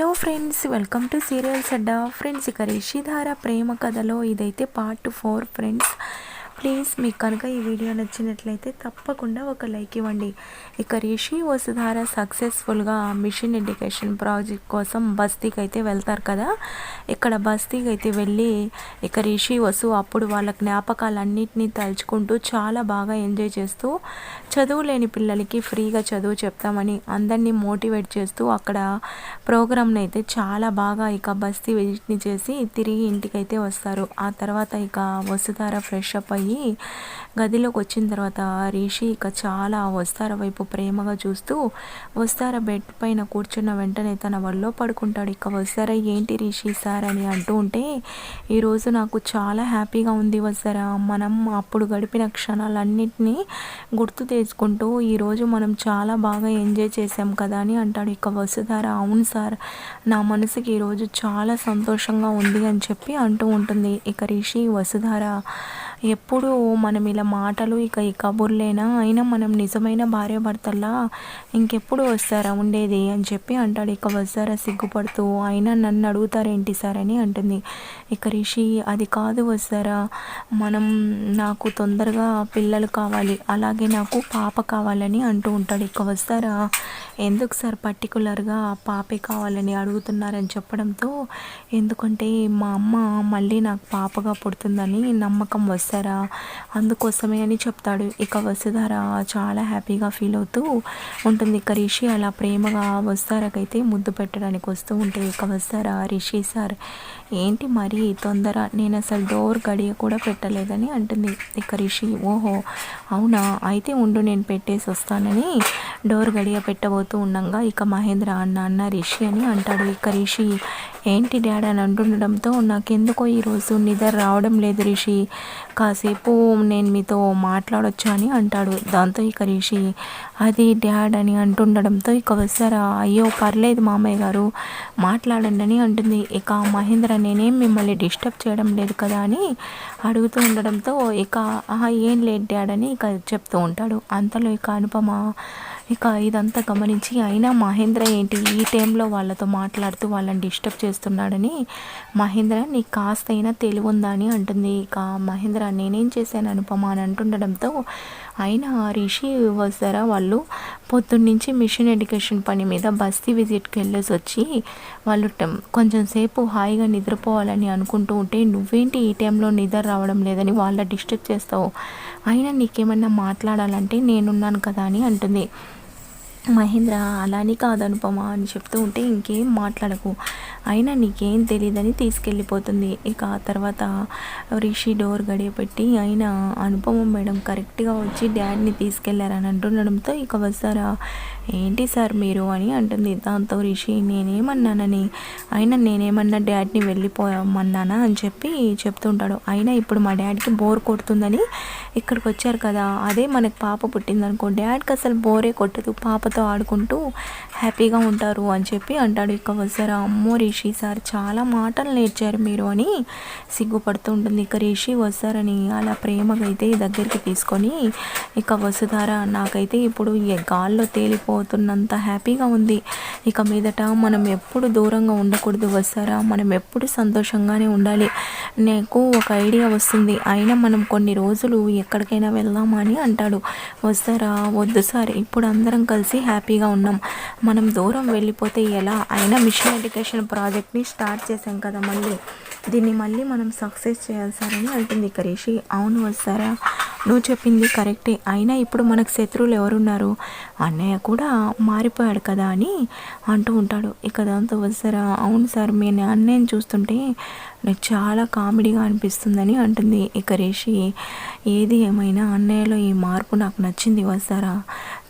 Hello friends welcome to serials Adda friends ఇక రిషిధార ప్రేమ కథలో ఇదైతే పార్ట్ ఫోర్ ఫ్రెండ్స్. ప్లీజ్ మీకు కనుక ఈ వీడియో నచ్చినట్లయితే తప్పకుండా ఒక లైక్ ఇవ్వండి. ఇక రిషి వసుధార సక్సెస్ఫుల్గా మిషన్ ఎడ్యుకేషన్ ప్రాజెక్ట్ కోసం బస్తీకి అయితే వెళ్తారు కదా? ఇక్కడ బస్తీకి అయితే వెళ్ళి ఇక రిషి వసు అప్పుడు వాళ్ళ జ్ఞాపకాలన్నింటినీ తలుచుకుంటూ చాలా బాగా ఎంజాయ్ చేస్తూ చదువు లేని పిల్లలకి ఫ్రీగా చదువు చెప్తామని అందరినీ మోటివేట్ చేస్తూ అక్కడ ప్రోగ్రామ్ని అయితే చాలా బాగా ఇక బస్తీ విజిట్ని చేసి తిరిగి ఇంటికైతే వస్తారు. ఆ తర్వాత ఇక వసుధార ఫ్రెష్ అప్ అయ్యి అయ్యి గదిలోకి వచ్చిన తర్వాత రిషి ఇక చాలా వస్తార వైపు ప్రేమగా చూస్తూ వస్తార బెడ్ పైన కూర్చున్న వెంటనే తన వల్లో పడుకుంటాడు. ఇక వస్తారా ఏంటి రిషి సార్ అని అంటూ ఉంటే ఈరోజు నాకు చాలా హ్యాపీగా ఉంది వస్తారా? మనం అప్పుడు గడిపిన క్షణాలన్నింటినీ గుర్తు తెచ్చుకుంటూ ఈరోజు మనం చాలా బాగా ఎంజాయ్ చేసాం కదా అని అంటాడు. ఇక వసుధార అవును సార్ నా మనసుకి ఈరోజు చాలా సంతోషంగా ఉంది అని చెప్పి అంటూ ఉంటుంది. ఇక రిషి వసుధార ఎప్పుడు మనం ఇలా మాటలు ఇక ఈ కబుర్లేనా అయినా మనం నిజమైన భార్యాభర్తల్లా ఇంకెప్పుడు వస్తారా ఉండేది అని చెప్పి అంటాడు. ఇక వస్తారా సిగ్గుపడుతూ అయినా నన్ను అడుగుతారేంటి సార్ అని అంటుంది. ఇక రిషి అది కాదు వస్తారా మనం నాకు తొందరగా పిల్లలు కావాలి అలాగే నాకు పాప కావాలని అంటూ ఉంటాడు. ఇక వస్తారా ఎందుకు సార్ పర్టికులర్గా పాపే కావాలని అడుగుతున్నారని చెప్పడంతో ఎందుకంటే మా అమ్మ మళ్ళీ నాకు పాపగా పుడుతుందని నమ్మకం వస్తుంది. వస్తారా అందుకోసమే అని చెప్తాడు. ఇక వసుధార చాలా హ్యాపీగా ఫీల్ అవుతూ ఉంటుంది. ఇక రిషి అలా ప్రేమగా వస్తారకైతే ముద్దు పెట్టడానికి వస్తూ ఉంటే ఇక వస్తారా రిషి సార్ ఏంటి మరి తొందర? నేను అసలు డోర్ గడియ కూడా పెట్టలేదని అంటుంది. ఇక రిషి ఓహో అవునా? అయితే ఉండు నేను పెట్టేసి వస్తానని డోర్ గడియ పెట్టబోతూ ఉండగా ఇక మహేంద్ర అన్న అన్న రిషి అని అంటాడు. ఇక రిషి ఏంటి డాడ్ అని అంటుండడంతో నాకెందుకో ఈరోజు నిద్ర రావడం లేదు రిషి. కాసేపు నేను మీతో మాట్లాడొచ్చు అని అంటాడు. దాంతో ఇక రిషి అది డాడ్ అని అంటుండడంతో ఇక వస్తారా? అయ్యో పర్లేదు మామయ్య గారు మాట్లాడండి అని అంటుంది. ఇక మహేంద్ర నేనేం మిమ్మల్ని డిస్టర్బ్ చేయడం లేదు కదా అని అడుగుతూ ఉండడంతో ఇక ఏం లేదు డాడ్ అని ఇక చెప్తూ ఉంటాడు. అంతలో ఇక అనుపమ ఇక ఇదంతా గమనించి అయినా మహేంద్ర ఏంటి? ఈ టైంలో వాళ్ళతో మాట్లాడుతూ వాళ్ళని డిస్టర్బ్ చేస్తున్నాడని మహేంద్ర నీకు కాస్త అయినా తెలివుందా అని అంటుంది. ఇక మహేంద్ర నేనేం చేశాను అనుపమ అని అంటుండడంతో అయినా రిషి వస్తారా వాళ్ళు పొద్దున్నుంచి మిషన్ ఎడ్యుకేషన్ పని మీద బస్తీ విజిట్కి వెళ్ళేసి వచ్చి వాళ్ళు కొంచెం సేపు హాయిగా నిద్రపోవాలని అనుకుంటూ ఉంటే నువ్వేంటి ఈ టైంలో నిద్ర రావడం లేదని వాళ్ళ డిస్టర్బ్ చేస్తావు? అయినా నీకేమన్నా మాట్లాడాలంటే నేనున్నాను కదా అని అంటుంది. మహేంద్ర అలానే కాదు అనుపమ అని చెప్తూ ఉంటే ఇంకేం మాట్లాడకు. అయినా నీకేం తెలియదని తీసుకెళ్ళిపోతుంది. ఇక ఆ తర్వాత రిషి డోర్ గడియపెట్టి అయినా అనుపమ మేడం కరెక్ట్గా వచ్చి డాడీని తీసుకెళ్ళారని అంటుండడంతో ఇక వస్తారా? ఏంటి సార్ మీరు? అని అంటుంది. దాంతో రిషి నేనేమన్నానని? అయినా నేనేమన్నా డాడీని వెళ్ళిపోమన్నానా అని చెప్పి చెప్తుంటాడు. అయినా ఇప్పుడు మా డాడీకి బోర్ కొడుతుందని ఇక్కడికి వచ్చారు కదా అదే మనకు పాప పుట్టిందనుకో డాడీకి అసలు బోరే కొట్టదు పాపతో ఆడుకుంటూ హ్యాపీగా ఉంటారు అని చెప్పి అంటాడు ఇక వస్తారా అమ్మో రిషి సార్ చాలా మాటలు నేర్చారు మీరు అని సిగ్గుపడుతూ ఉంటుంది. ఇక రిషి వస్తారని అలా ప్రేమగా అయితే దగ్గరికి తీసుకొని ఇక వసుధార నాకైతే ఇప్పుడు గాల్లో తేలిపోతున్నంత హ్యాపీగా ఉంది. ఇక మీదట మనం ఎప్పుడు దూరంగా ఉండకూడదు వస్తారా మనం ఎప్పుడు సంతోషంగానే ఉండాలి. నాకు ఒక ఐడియా వస్తుంది. అయినా మనం కొన్ని రోజులు ఎక్కడికైనా వెళ్దామని అంటాడు. వస్తారా వద్దు సార్. ఇప్పుడు అందరం కలిసి హ్యాపీగా ఉన్నాం. మనం దూరం వెళ్ళిపోతే ఎలా? అయినా మిషన్ ఎడ్యుకేషన్ ప్రాజెక్ట్ని స్టార్ట్ చేసాం కదా మళ్ళీ. దీన్ని మళ్ళీ మనం సక్సెస్ చేయాలి సార్ అని అంటుంది కరీషి. అవును వస్తారా నువ్వు చెప్పింది కరెక్టే. అయినా ఇప్పుడు మనకు శత్రువులు ఎవరున్నారు? అన్నయ్య కూడా మారిపోయాడు కదా అని అంటూ ఉంటాడు. ఇక దాంతో వస్తారా అవును సార్ మీ అన్నయ్యని చూస్తుంటే నాకు చాలా కామెడీగా అనిపిస్తుందని అంటుంది. ఇక రేషి ఏది ఏమైనా అన్నయ్యలో ఈ మార్పు నాకు నచ్చింది వస్తారా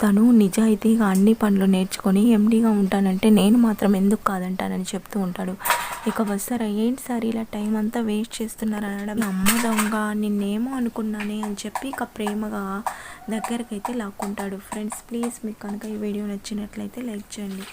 తను నిజాయితీగా అన్ని పనులు నేర్చుకొని ఎండీగా ఉంటానంటే నేను మాత్రం ఎందుకు కాదంటానని చెప్తూ ఉంటాడు. ఇక వస్తారా ఏంటి సార్ ఇలా టైం అంతా వేస్ట్ చేస్తున్నారు అనడం? అమ్మ దొంగ నిన్నేమో అనుకున్నానే అని చెప్పి ఇక ప్రేమగా దగ్గరకైతే లాక్కుంటాడు. ఫ్రెండ్స్ ప్లీజ్ మీకు కనుక ఈ వీడియో నచ్చినట్లయితే లైక్ చేయండి.